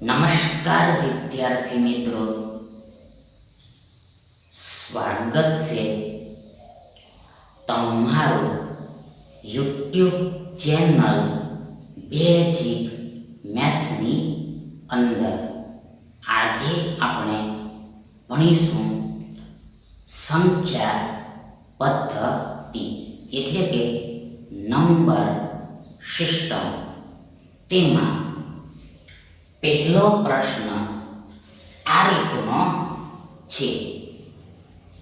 નમસ્કાર વિદ્યાર્થી મિત્રો. સ્વાગત છે તમારું યુટ્યુબ ચેનલ બે જીપ મેથ્સની અંદર. આજે આપણે ભણીશું સંખ્યા પદ્ધતિ, એટલે કે નંબર સિસ્ટમ. તેમાં પહેલો પ્રશ્ન આ રીતનો છે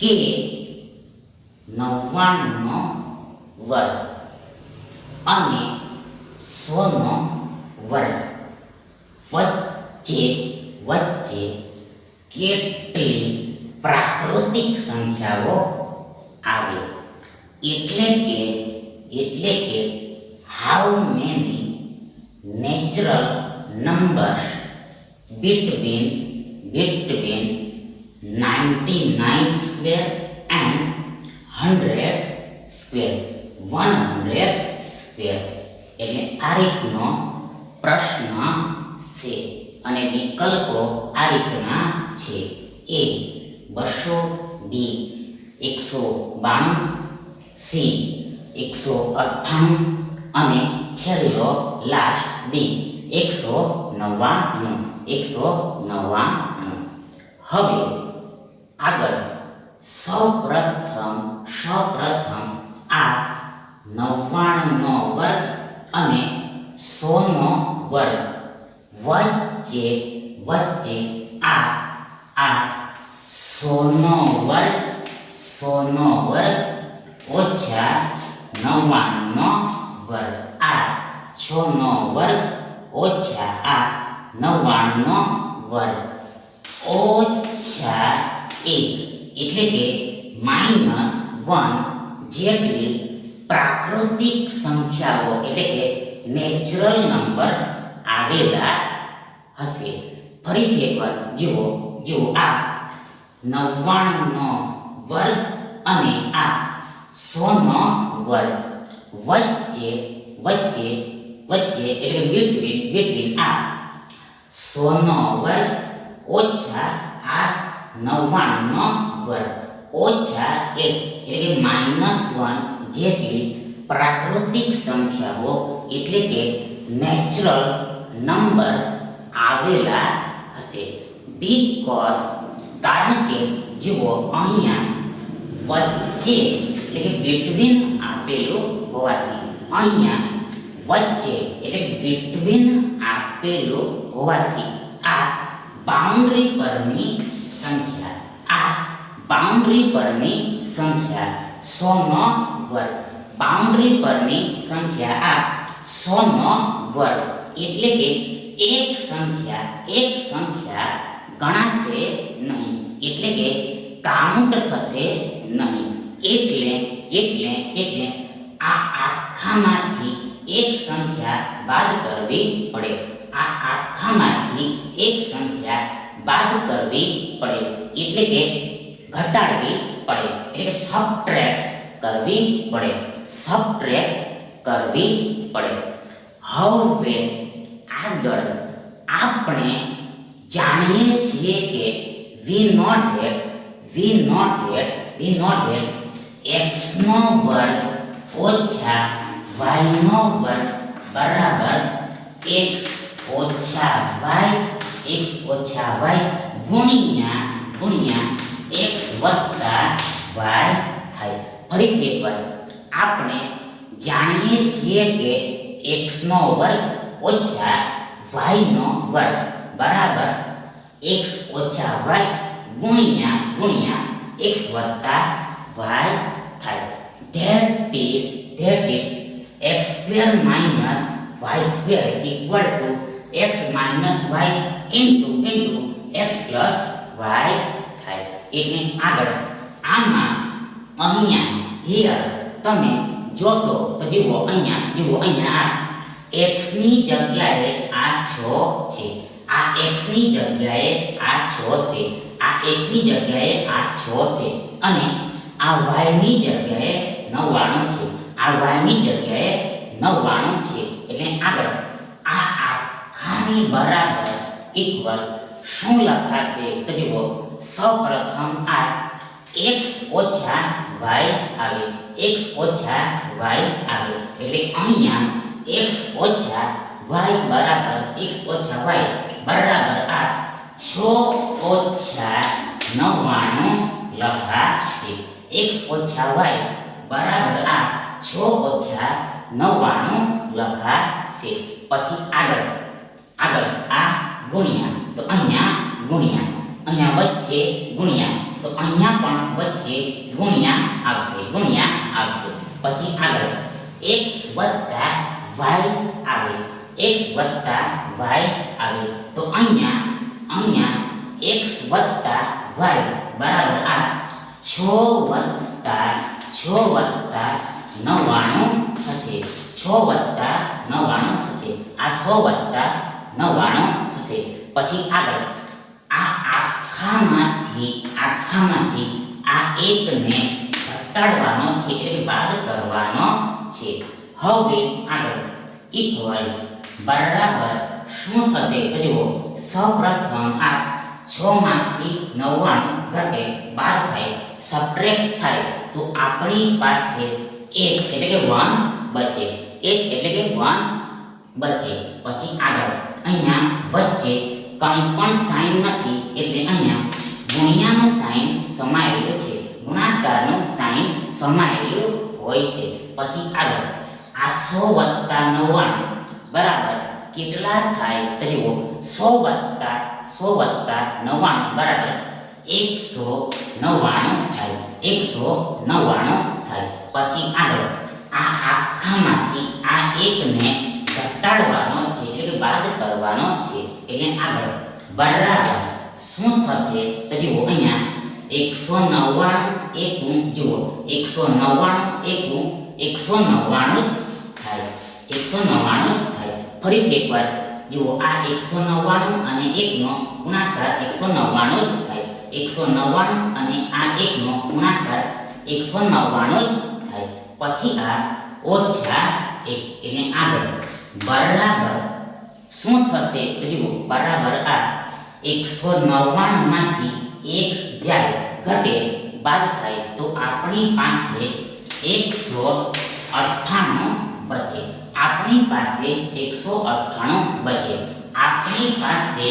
કે નવ્વાણુંનો વર્ગ અને સોનો વર્ગ વચ્ચે વચ્ચે કેટલી પ્રાકૃતિક સંખ્યાઓ આવે? એટલે કે એટલે કે how many natural numbers between between 99 square and 100 square. 100 square. એટલે આ રીતનો પ્રશ્ન છે અને વિકલ્પો આ રીતના છે. એ બસો બી એકસો બાણું, સી, એકસો અઠ્ઠાણું અને છેલ્લો લાસ્ટ ડી એકસો નવ્વાણું. એકસો નવ્વાણું. હવે આગળ સૌપ્રથમ સૌપ્રથમ આ નવ્વાણુંનો વર્ગ અને સોનો વર્ગ વચ્ચે વચ્ચે આ આ સોનો વર્ગ સોનો વર્ગ ઓછા નવ્વાણુંનો વર્ગ. આ છનો વર્ગ ઓછા આ નવ્વાણુંનો વર્ગ. ઓછા એક એટલે કે માઇનસ વન જેટલી પ્રાકૃતિક સંખ્યાઓ એટલે કે નેચરલ નંબર્સ આવેલા હશે. ફરીથી એકવાર જુઓ જુઓ આ નવ્વાણુંનો વર્ગ અને આ સોનો વર્ગ. વચ્ચે વચ્ચે વચ્ચે એટલે બિટવીન બિટવીન આ સોનો વર્ગ ઓછા આ નવ્વાણુંનો વર્ગ. ઓછા એક, એટલે કે માઇનસ વન જેટલી પ્રાકૃતિક સંખ્યાઓ, એટલે કે નેચરલ નંબર્સ આવેલા હશે. બીકોઝ કારણ કે જુઓ અહીંયા વચ્ચે, એટલે કે બિટવીન આપેલું હોવાથી, અહીંયા વચ્ચે, એટલે બિટવીન આપેલું હોવાથી આ બાઉન્ડ્રી પરની સંખ્યા, આ બાઉન્ડ્રી પરની સંખ્યા સોનો વર્ગ. બાઉન્ડ્રી પરની સંખ્યા આ સોનો વર્ગ. એટલે કે એક સંખ્યા એક સંખ્યા ગણાશે નહીં. એટલે કે કાઉન્ટ થશે નહીં. એટલે એટલે એટલે આ આખામાંથી એક સંખ્યા બાદ કરવી પડે. આ આખામાંથી એક સંખ્યા બાદ કરવી પડે. એટલે કે ઘટાડવી પડે. એટલે કે સબટ્રેક્ટ કરવી પડે. સબટ્રેક્ટ કરવી પડે. હવે આગળ આપણે જાણીએ છીએ કે we know that we know that we know that એક્સનો વર્ગ ઓછા વાય નો વર્ગ બરાબર એક્સ ઓછા વાય એક્સ ઓછા વાય ગુણ્યા ગુણ્યા એક્સ વત્તા વાય થાય. ફરીથી એકવાર, આપણે જાણીએ છીએ કે એક્સ નો વર્ગ ઓછા વાય નો વર્ગ, બરાબર? એક્સ ઓછા વાય ગુણ્યા ગુણ્યા એક્સ વત્તા વાય થાય. That is that is x square minus y square equal to x minus y into into x plus y થાય. એટલે આગળ, આમાં અહીંયા હિયર તમે જોશો, તો જુઓ અહીંયા જુઓ અહીંયા આ x ની જગ્યાએ આ 6 છે. આ x ની જગ્યાએ આ 6 છે. આ x ની જગ્યાએ આ 6 છે. અને આ y ની જગ્યાએ 99 છે. આ y ની જગ્યાએ 99 છે. એટલે આગળ, આ આખાની બરાબર ઇક્વલ શું લખાશે? તો જુઓ, સૌપ્રથમ આ x ઓછા y આવે. x ઓછા y આવે. એટલે અહીંયા x ઓછા y બરાબર, x ઓછા y બરાબર આ છ ઓછા નવ્વાણું લખાશે. x ઓછા y બરાબર આ છ ઓછા નવ્વાણું લખાશે પછી આગળ. આગળ આ ગુણ્યા. તો અહીંયા ગુણ્યા. અહીંયા વચ્ચે ગુણ્યા. તો અહીંયા પણ વચ્ચે ગુણ્યા આવશે. ગુણ્યા આવશે. પછી આગળ. x y આવે. x y આવે. તો અહીંયા અહીંયા x y બરાબર આ. છ વત્તા છ વત્તા નવ્વાણું થશે છ વત્તા નવ્વાણું થશે આ સો વત્તા નવ્વાણું થશે પછી આગળ આ આખામાંથી આખામાંથી આ એકને ઘટાડવાનો છે એટલે બાદ કરવાનો છે. હવે આગળ. ઇક્વલ બરાબર શું થશે? તો જુઓ, સૌપ્રથમ આ છ માંથી નવ્વાણું ઘટે બાદ થાય સબટ્રેક્ટ થાય, તો આપણી પાસે એક એટલે કે વન બચે એક એટલે કે વન બચે પછી આગળ. અહીંયા વચ્ચે કંઈ પણ સાઈન નથી એટલે અહીંયા ગુણ્યાનું સાઈન સમાયેલું છે. ગુણાકારનું સાઈન સમાયેલું હોય છે. પછી આગળ. આ સો વત્તા નવ્વાણું. બરાબર? કેટલા થાય? તો જુઓ. સો વત્તા સો વત્તા નવ્વાણું. બરાબર? એકસો નવ્વાણું થાય. એકસો નવ્વાણું થાય પછી આગળ આ આખામાંથી આ એકને ઘટાડવાનો છે એટલે કે બાદ કરવાનો છે એટલે આગળ બરાબર શું થશે તો જુઓ અહીંયા એકસો નવ્વાણું એકું જુઓ એકસો નવ્વાણું એકું એકસો નવ્વાણું જ થાય એકસો નવ્વાણું જ થાય ફરીથી એકવાર જુઓ આ એકસો નવ્વાણું અને એકનો ગુણાકાર એકસો નવ્વાણું જ થાય એકસો નવ્વાણું અને આ એકનો ગુણાકાર એકસો નવ્વાણું જ થાય. પછી આ ઓછા એક એટલે આગળ. બરાબર શું થશે? તો જુઓ, બરાબર આ એકસો નવ્વાણુંમાંથી એક જાય, ઘટે, બાદ થાય, તો આપણી પાસે એકસો અઠ્ઠાણું બચે. આપણી પાસે એકસો અઠ્ઠાણું બચે. આપણી પાસે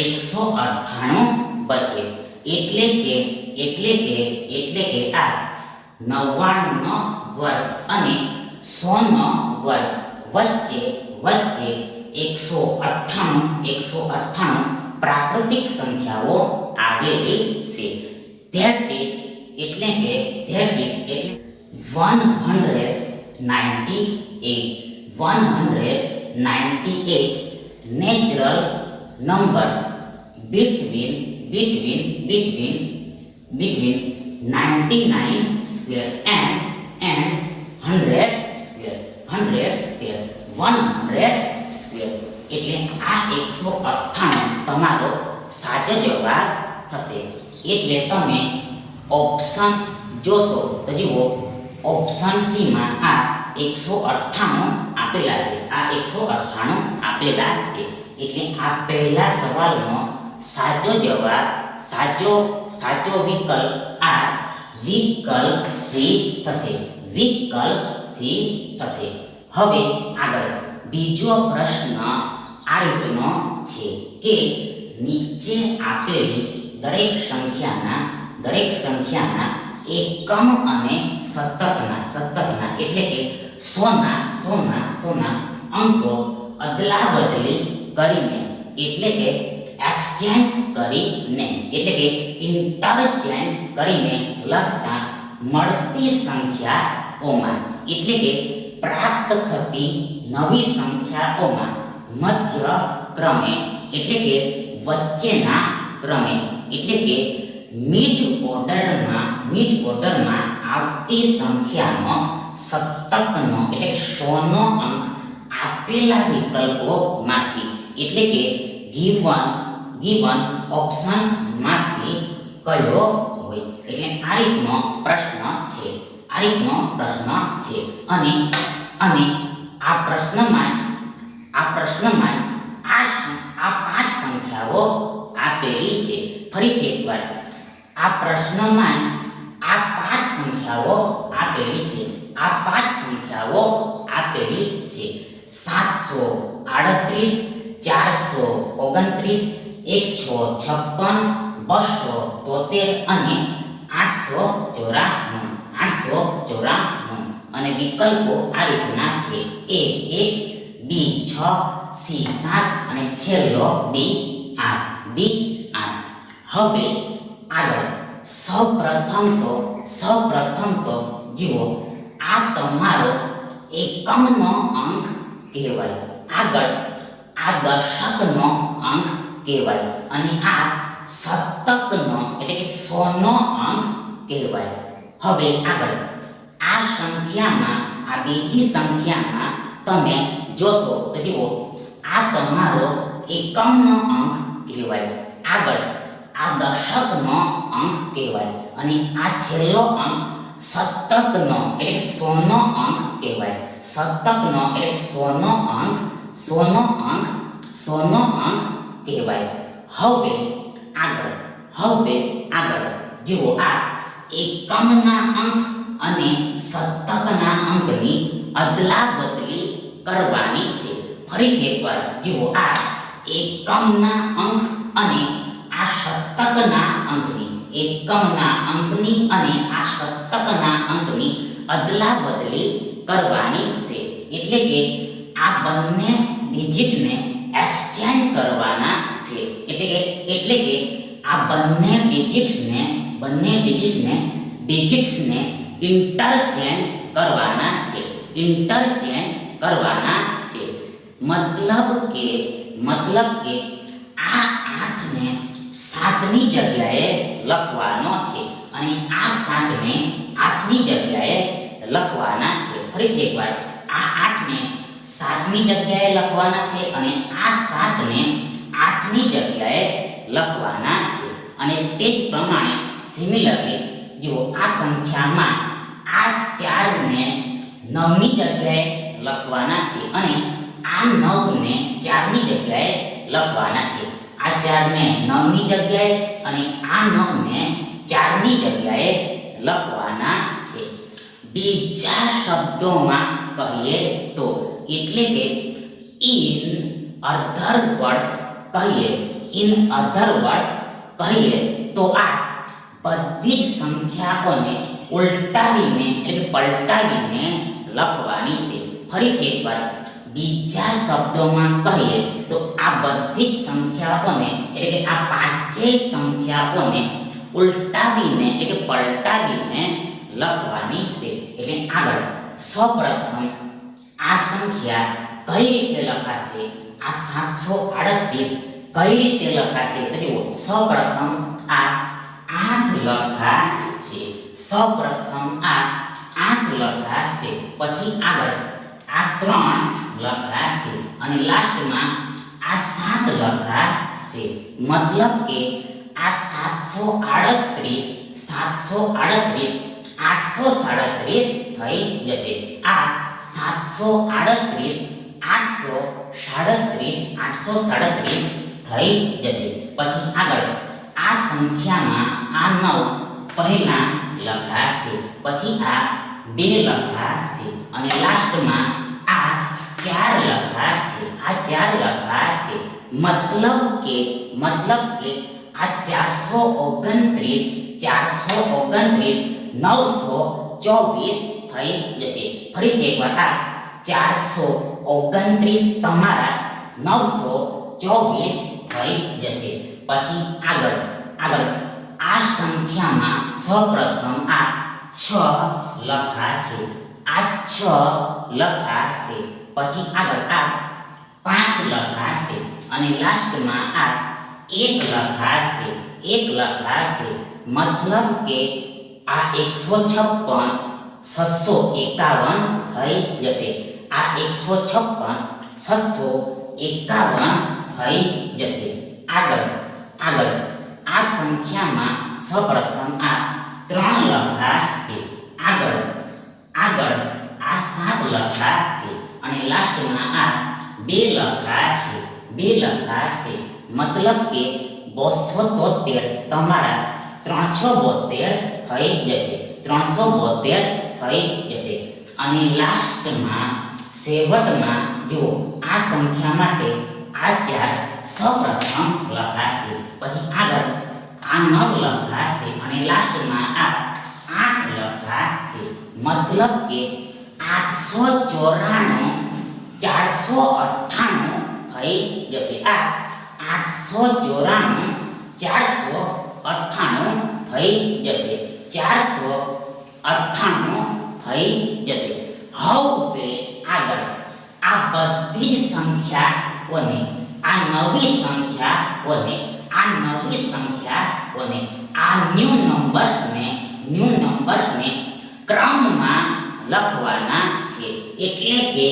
એકસો અઠ્ઠાણું બચે. એટલે કે એટલે કે એટલે કે આ નવ્વાણુંનો વર્ગ અને સોનો વર્ગ વચ્ચે વચ્ચે એકસો અઠ્ઠાણું એકસો અઠ્ઠાણું પ્રાકૃતિક સંખ્યાઓ આવેલી છે. ધેટ ઇઝ એટલે કે ધેટ ઇઝ એટલે one hundred ninety eight, one hundred ninety eight natural numbers between between between between 99 square and and 100 square 100 square 100 square. એટલે આ 198 તમારો સાચો જવાબ થશે. એટલે તમે ઓપ્શન્સ જોશો તો જુઓ ઓપ્શન સી માં આ 198 આપેલા છે. આ 198 આપેલા છે. એટલે આ પહેલા સવાલનો સાચો જવાબ સાચો સાચો વિકલ્પ આ વિકલ્પ સી થશે, વિકલ્પ સી થશે. હવે આગળ બીજો પ્રશ્ન આ રીતનો છે કે નીચે આપેલી દરેક સંખ્યાના દરેક સંખ્યાના એકમ અને શતકના શતકના એટલે કે સોના સોના સોના અંકો અદલા બદલી કરીને, એટલે કે એક્સચેન્જ કરીને, એટલે કે ઇન્ટરચેન્જ કરીને લખતા મળતી સંખ્યાઓમાં, એટલે કે પ્રાપ્ત થતી નવી સંખ્યાઓમાં મધ્ય ક્રમે એટલે કે વચ્ચેના ક્રમે, એટલે કે મિડ ઓર્ડરમાં મિડ ઓર્ડરમાં આવતી સંખ્યાનો સતકનો એટલે સોનો અંક આપેલા વિકલ્પોમાંથી, એટલે કે ગિવન ગિવન ઓપ્શન્સમાંથી કયો હોય? એટલે આ રીતનો પ્રશ્ન છે. આ રીતનો પ્રશ્ન છે. અને અને આ પ્રશ્નમાં જ, આ પ્રશ્નમાં આ આ પાંચ સંખ્યાઓ આપેલી છે. ફરીથી એકવાર. આ પ્રશ્નમાં જ આ પાંચ સંખ્યાઓ આપેલી છે. આ પાંચ સંખ્યાઓ આપેલી છે. સાતસો આડત્રીસ, ચારસો ઓગણત્રીસ એકસો છપ્પન, બસો તોતેર અને આઠસો ચોરાણું આઠસો ચોરાણું. અને વિકલ્પો આ રીતના છે. એ એક, બી છ, સી સાત અને છેલ્લો ડી આઠ ડી આઠ હવે આગળ. સૌપ્રથમ તો સૌપ્રથમ તો જુઓ, આ તમારો એકમનો અંક કહેવાય. આગળ. આ દશકનો અંક કહેવાય. અને આ શતકનો એટલે કે સોનો અંક કહેવાય. હવે આગળ. આ સંખ્યામાં, આ બીજી સંખ્યામાં તમે જોશો તો જુઓ, આ તમારો એકમનો અંક કહેવાય. આગળ. આ દશકનો અંક કહેવાય. અને આ છેલ્લો અંક શતકનો એટલે સોનો અંક કહેવાય. શતકનો એટલે સોનો અંક સોનો અંક સોનો અંક કહેવાય. હવે આગળ હવે આગળ. જુઓ આ એકમના અંક અને શતકના અંકની અદલા બદલી કરવાની છે. ફરીથી એકવાર, જુઓ આ એકમના અંક અને આ શતકના અંકની, એકમના અંકની અને આ શતકના અંકની અદલા બદલી કરવાની છે. એટલે કે આ બંને ડિજિટને એક્સચેન્જ કરવાના છે. એટલે કે એટલે કે આ બંને ડિજિટ્સને બંને ડિજિટ્સને ડિજિટ્સને ઇન્ટરચેન્જ કરવાના છે. ઇન્ટરચેન્જ કરવાના છે. મતલબ કે મતલબ કે આ આઠને સાતની જગ્યાએ લખવાનો છે અને આ સાતને આઠની જગ્યાએ લખવાના છે. ફરીથી એકવાર, આ આઠને સાતની જગ્યાએ લખવાના છે અને આ સાતને આઠની જગ્યાએ લખવાના છે. અને તે જ પ્રમાણે સિમિલરલી જો આ સંખ્યામાં આ ચારને નવમી જગ્યાએ લખવાના છે અને આ નવને ચારની જગ્યાએ લખવાના છે. આ ચારને નવની જગ્યાએ અને આ નવને ચારની જગ્યાએ લખવાના છે. બીજા શબ્દોમાં કહીએ તો એટલે કે ઇન અધર વર્ડ્સ કહીએ ઇન અધર વર્ડ્સ કહીએ તો આ બધી જ સંખ્યાઓને ઉલટાવીને એટલે કે પલટાવીને લખવાની છે ફરીથી એકવાર બીજા શબ્દોમાં કહીએ તો આ બધી જ સંખ્યાઓને એટલે કે આ પાંચેય સંખ્યાઓને ઉલટાવીને એટલે કે પલટાવીને લખવાની છે એટલે આગળ સૌપ્રથમ આ સંખ્યા કઈ રીતે લખાશે? આ સાતસો આડત્રીસ કઈ રીતે લખાશે? તો જુઓ, સૌપ્રથમ આ આઠ લખાશે. સૌપ્રથમ આ આઠ લખાશે. પછી આગળ આ ત્રણ લખાશે. અને લાસ્ટમાં આ સાત લખાશે. મતલબ કે આ સાતસો આડત્રીસ સાતસો આડત્રીસ, આઠસો સાડત્રીસ થઈ જશે. આ સાતસો આડત્રીસ, આઠસો સાડત્રીસ આઠસો સાડત્રીસ થઈ જશે. પછી આગળ. આ સંખ્યામાં આ નવ પહેલા લખાશે પછી આ બે લખાશે અને લાસ્ટમાં આ ચાર લખાશે આ ચાર લખાશે મતલબ કે મતલબ કે આ ચારસો ઓગણત્રીસ ચારસો ઓગણત્રીસ, નવસો ચોવીસ થઈ જશે. ફરીથી એકવાર આ ચારસો ઓગણત્રીસ તમારા નવસો ચોવીસ થઈ જશે. પછી આગળ આગળ. આ સંખ્યામાં સૌપ્રથમ આ છ લખા છે. આ છ લખાશે પછી આગળ આ પાંચ લખાશે અને લાસ્ટમાં આ એક લખાશે એક લખાશે મતલબ કે આ એકસો છપ્પન છસો એકાવન થઈ જશે આ એકસો છપ્પન છસો એકાવન થઈ જશે આગળ આગળ આ સંખ્યામાં સૌપ્રથમ આ ત્રણ લખા છે આગળ આગળ આ સાત લખા છે અને લાસ્ટમાં આ બે લખા છે બે લખા છે મતલબ કે બસો તોતેર તમારા ત્રણસો બોતેર થઈ જશે ત્રણસો બોતેર થઈ જશે. અને લાસ્ટમાં સેવટમાં જુઓ, આ સંખ્યા માટે આ ચાર સૌપ્રથમ લખાશે. પછી આગળ, આ નવ લખાશે અને લાસ્ટમાં આ આઠ લખાશે. મતલબ કે આઠસો ચોરાણું, ચારસો અઠ્ઠાણું થઈ જશે. આ આઠસો ચોરાણું, ચારસો અઠ્ઠાણું થઈ જશે. ચારસો અઠ્ઠાણું થઈ જશે. હવે આગળ આ બધી જ સંખ્યાઓને આ નવી સંખ્યાઓને આ નવી સંખ્યાઓને આ ન્યૂ નંબર્સને ન્યૂ નંબર્સને ક્રમમાં લખવાના છે. એટલે કે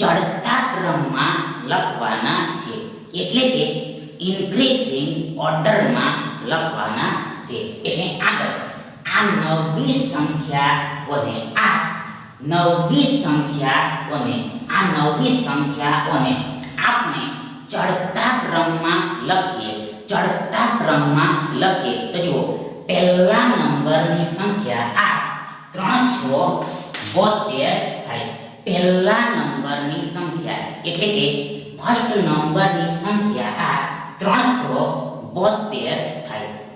ચડતા ક્રમમાં લખવાના છે. એટલે કે ઇન્ક્રીઝિંગ ઓર્ડરમાં લખવાના છે. એટલે આગળ આ નવી સંખ્યાઓને આ નવી સંખ્યાઓને આ નવી સંખ્યાઓને આપણે ચડતા ક્રમમાં લખીએ, ચડતા ક્રમમાં લખીએ. તો જુઓ, પહેલા નંબરની સંખ્યા આ ત્રણસો બોતેર થાય. પહેલા નંબરની સંખ્યા એટલે કે ફર્સ્ટ નંબરની સંખ્યા આ ત્રણસો બોતેર થાય.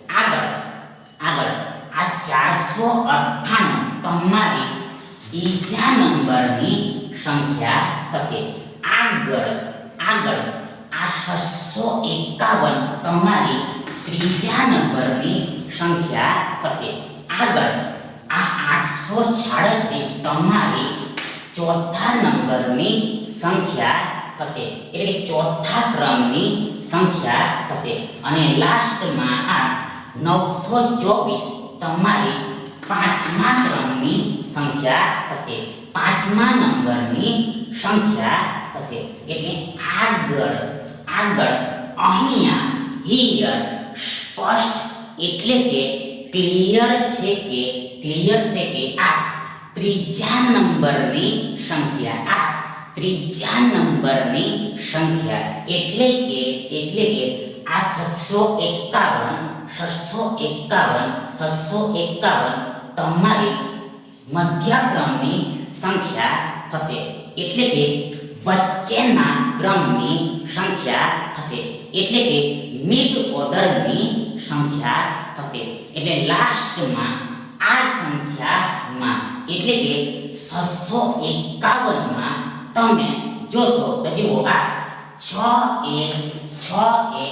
ચારસો અઠ્ઠાણું. તમારી બીજા નંબરની સંખ્યા થશે. આગળ આગળ, આ છસો એકાવન તમારી ત્રીજા નંબરની સંખ્યા થશે. આગળ, આ આઠસો છાડત્રીસ તમારી ચોથા નંબરની સંખ્યા થશે. એટલે ચોથા ક્રમની સંખ્યા થશે. અને લાસ્ટમાં આ નવસો ચોવીસ તમારી પાંચમા ક્રમની સંખ્યા થશે. પાંચમા નંબરની સંખ્યા થશે. એટલે આગળ આગળ, અહીંયા હિયર સ્પષ્ટ, એટલે કે ક્લિયર છે કે, ક્લિયર છે કે આ ત્રીજા નંબરની સંખ્યા, આ ત્રીજા નંબરની સંખ્યા, એટલે કે એટલે કે આ સાતસો એકાવન છસો એકાવન છસો એકાવન તમારી મધ્યક્રમની સંખ્યા થશે. એટલે કે વચ્ચેના ક્રમની સંખ્યા થશે. એટલે કે મિડ ઓર્ડરની સંખ્યા થશે. એટલે લાસ્ટમાં આ સંખ્યામાં, એટલે કે છસો એકાવનમાં તમે જોશો તો જુઓ આ છ એક, છ એ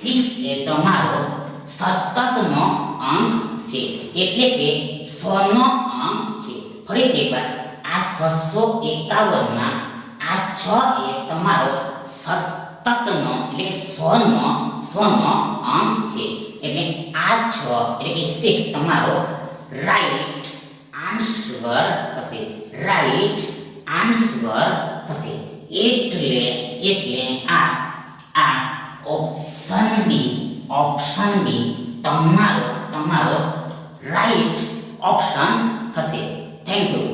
સિક્સ એ તમારો સતતનો અંક છે. એટલે કે સોનો અંક છે. ફરીથી એકવાર, આ છસો એકાવનમાં આ છ એ તમારો સતતનો, એટલે કે સોનો સોનો અંક છે. એટલે આ છ, એટલે કે સિક્સ તમારો રાઈટ આન્સર થશે. રાઈટ આન્સર થશે. એટલે એટલે આ આ ઓપ્શન બી ઓપ્શન બી તમારો તમારો રાઈટ ઓપ્શન થશે. Thank you